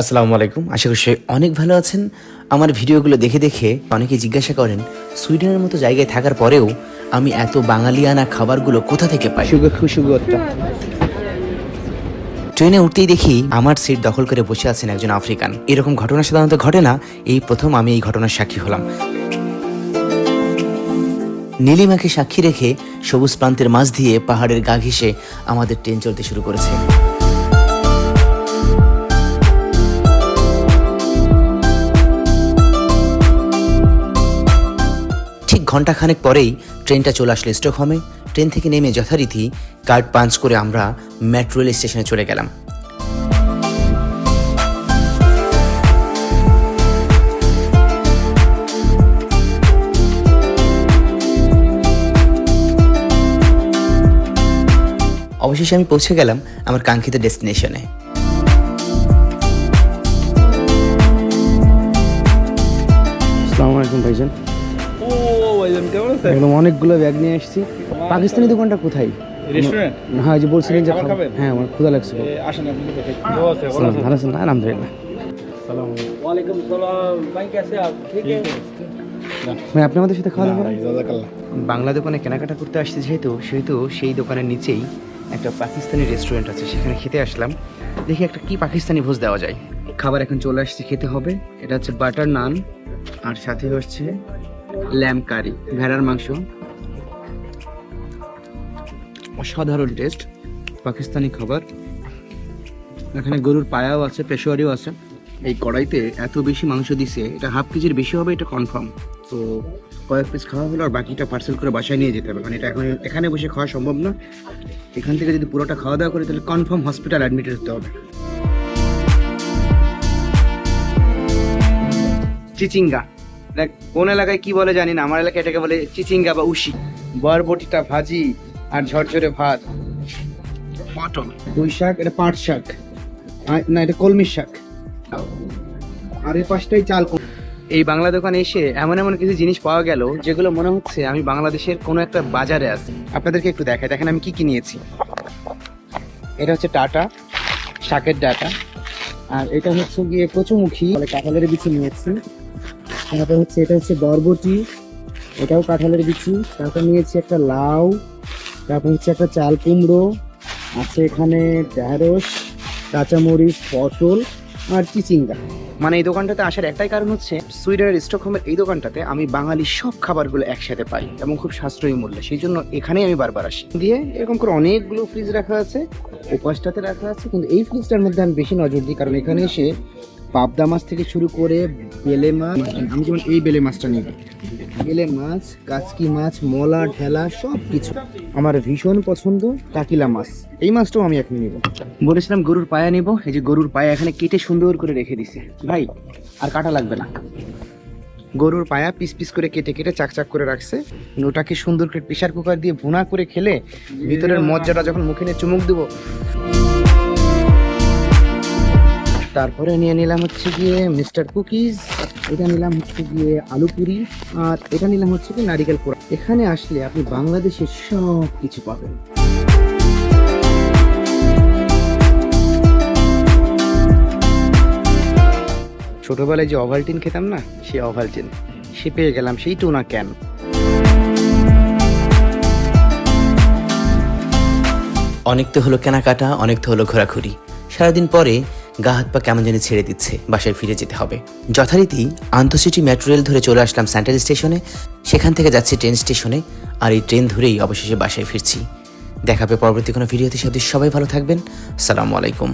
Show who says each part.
Speaker 1: আসসালামু আলাইকুম। আশা করি অনেক ভালো আছেন। আমার ভিডিওগুলো দেখে দেখে অনেকে জিজ্ঞাসা করেন সুইডেনের মতো জায়গায় থাকার পরেও আমি এত বাঙালিয়ানা খাবারগুলো কোথা থেকে পাই? ট্রেনে উঠতেই দেখি আমার সিট দখল করে বসে আছেন একজন আফ্রিকান। এরকম ঘটনা সাধারণত ঘটে না এই প্রথম আমি এই ঘটনার সাক্ষী হলাম। নীলিমাকে সাক্ষী রেখে সবুজ প্রান্তের মাঝ দিয়ে পাহাড়ের গা ঘেঁষে আমাদের ট্রেন চলতে শুরু করেছে। ঠিক ঘন্টাখানেক পরেই ট্রেনটা চলে আসলো স্টকহোমে। ট্রেন থেকে নেমে যথারীতি কার্ড পাঞ্চ করে আমরা মেট্রো রেল স্টেশনে চলে গেলাম। অবশেষে আমি পৌঁছে গেলাম আমার কাঙ্ক্ষিত ডেস্টিনেশনে।
Speaker 2: আসসালামু আলাইকুম ভাইজান।
Speaker 3: ও
Speaker 2: অনেকগুলো ব্যাগ নিয়ে এসেছি পাকিস্তানি দোকানটা কোথায়?
Speaker 3: রেস্টুরেন্ট
Speaker 2: হ্যাঁ যে বলছিলেন যে হ্যাঁ আমার ক্ষুধা লাগছে
Speaker 3: আসেন
Speaker 2: আপনি আমাদের সাথে খাওয়া দাওয়া বাংলা দোকানে কেনাকাটা করতে আসছি যেহেতু সেহেতু সেই দোকানের নিচেই একটা পাকিস্তানি রেস্টুরেন্ট আছে সেখানে খেতে আসলাম। দেখি একটা কি পাকিস্তানি ভোজ দেওয়া যায়। খাবার এখন চলে আসছে খেতে হবে। এটা হচ্ছে বাটার নান আর সাথে হচ্ছে ল্যাম কারি, ভেড়ার মাংস। অসাধারণ টেস্ট, পাকিস্তানি খাবার। এখানে গরুর পায়াও আছে, পেশোয়ারিও আছে। এই কড়াইতে এত বেশি মাংস দিছে, এটা হাফ কেজির বেশি হবে, এটা কনফার্ম তো কয়েক পিস খাওয়া হলো আর বাকিটা পার্সেল করে বাসায় নিয়ে যেতে হবে। কারণ এটা এখন এখানে বসে খাওয়া সম্ভব না। এখান থেকে যদি পুরোটা খাওয়া দাওয়া করি, তাহলে কনফার্ম হসপিটাল অ্যাডমিটেড হতে হবে। চিচিঙ্গা। কোন এলাকায় কি বলে জানি না। আমার এলাকায় এটাকে বলে চিচিঙ্গা বা উশি। বরবটিটা ভাজি আর ঝরঝরে ভাত। পটল। পুঁই শাক এটা পাট শাক। না এটা কলমির শাক। আর এই পাশটাই চাল এই বাংলা দোকানে এসে এমন এমন কিছু জিনিস পাওয়া গেল যেগুলো মনে হচ্ছে আমি বাংলাদেশের কোনো একটা বাজারে আছি। আপনাদেরকে একটু দেখাই। দেখেন আমি কি কি নিয়েছি। এটা হচ্ছে টাটা শাকের ডাটা। আর এটা হচ্ছে গিয়ে কচুমুখী। কাঁঠালের বিচি নিয়েছি। তারপর হচ্ছে এটা হচ্ছে বরবটি, এটাও কাঁঠালের বিচি। তারপর নিয়েছি একটা লাউ, তারপর হচ্ছে একটা চাল কুমড়ো, আছে এখানে ঢ্যাঁড়স, কাঁচামরিচ, পটল আর চিচিঙ্গা। মানে এই দোকানটাতে আসার একটাই কারণ হচ্ছে, সুইডেনের স্টকহোমের এই দোকানটাতে আমি বাঙালি সব খাবারগুলো একসাথে পাই এবং খুব সাশ্রয়ী মূল্যে। সেই জন্য এখানেই আমি বারবার আসি। দিয়ে এরকম করে অনেকগুলো ফ্রিজ রাখা আছে, ওপাশটাতে রাখা আছে, কিন্তু এই ফ্রিজটার মধ্যে আমি বেশি নজর দিই, কারণ এখানে এসে পাবদা মাছ থেকে শুরু করে বেলে মাছ, আমি যেমন এই বেলে মাছটা নিব বেলে মাছ, কাচকি মাছ, মলা, ঢেলা সব কিছু আমার ভীষণ পছন্দ কাকিলা মাছ। এই মাছটাও আমি এখন নিব। বলেছিলাম গরুর পায়া নিব, এই যে গরুর পায়া এখানে কেটে সুন্দর করে রেখে দিছে। ভাই, আর কাটা লাগবে না। গরুর পায়া পিস পিস করে কেটে কেটে চাক চাক করে রাখছে। ওটাকে সুন্দর করে প্রেশার কুকার দিয়ে ভুনা করে খেলে ভিতরের মজ্জাটা যখন মুখে নিয়ে চুমুক দেবো। তারপরে নিয়ে নিলাম হচ্ছে গিয়ে মিস্টার কুকিজ, এটা নিলাম হচ্ছে গিয়ে আলু পুরি, আর এটা নিলাম হচ্ছে গিয়ে নারিকেল পোড়া। এখানে আসলে আপনি বাংলাদেশের সব কিছু পাবেন। ছোটবেলায় যে অভালটিন খেতাম না, সে অভালটিন সে পেয়ে গেলাম সেই টুনা ক্যান
Speaker 1: অনেক তো হলো কেনাকাটা, অনেক তো হলো ঘোরাঘুরি। সারাদিন পরে গা হাত পা কেমন জানি ছেড়ে দিচ্ছে, বাসায় ফিরে যেতে হবে। যথারীতি আন্তঃসিটি মেট্রো রেল ধরে চলে আসলাম সেন্ট্রাল স্টেশনে। সেখান থেকে যাচ্ছি ট্রেন স্টেশনে, আর এই ট্রেন ধরেই অবশেষে বাসায় ফিরছি। দেখাবে পরবর্তী কোনো ভিডিওতে সবাই ভালো থাকবেন। সালামু আলাইকুম।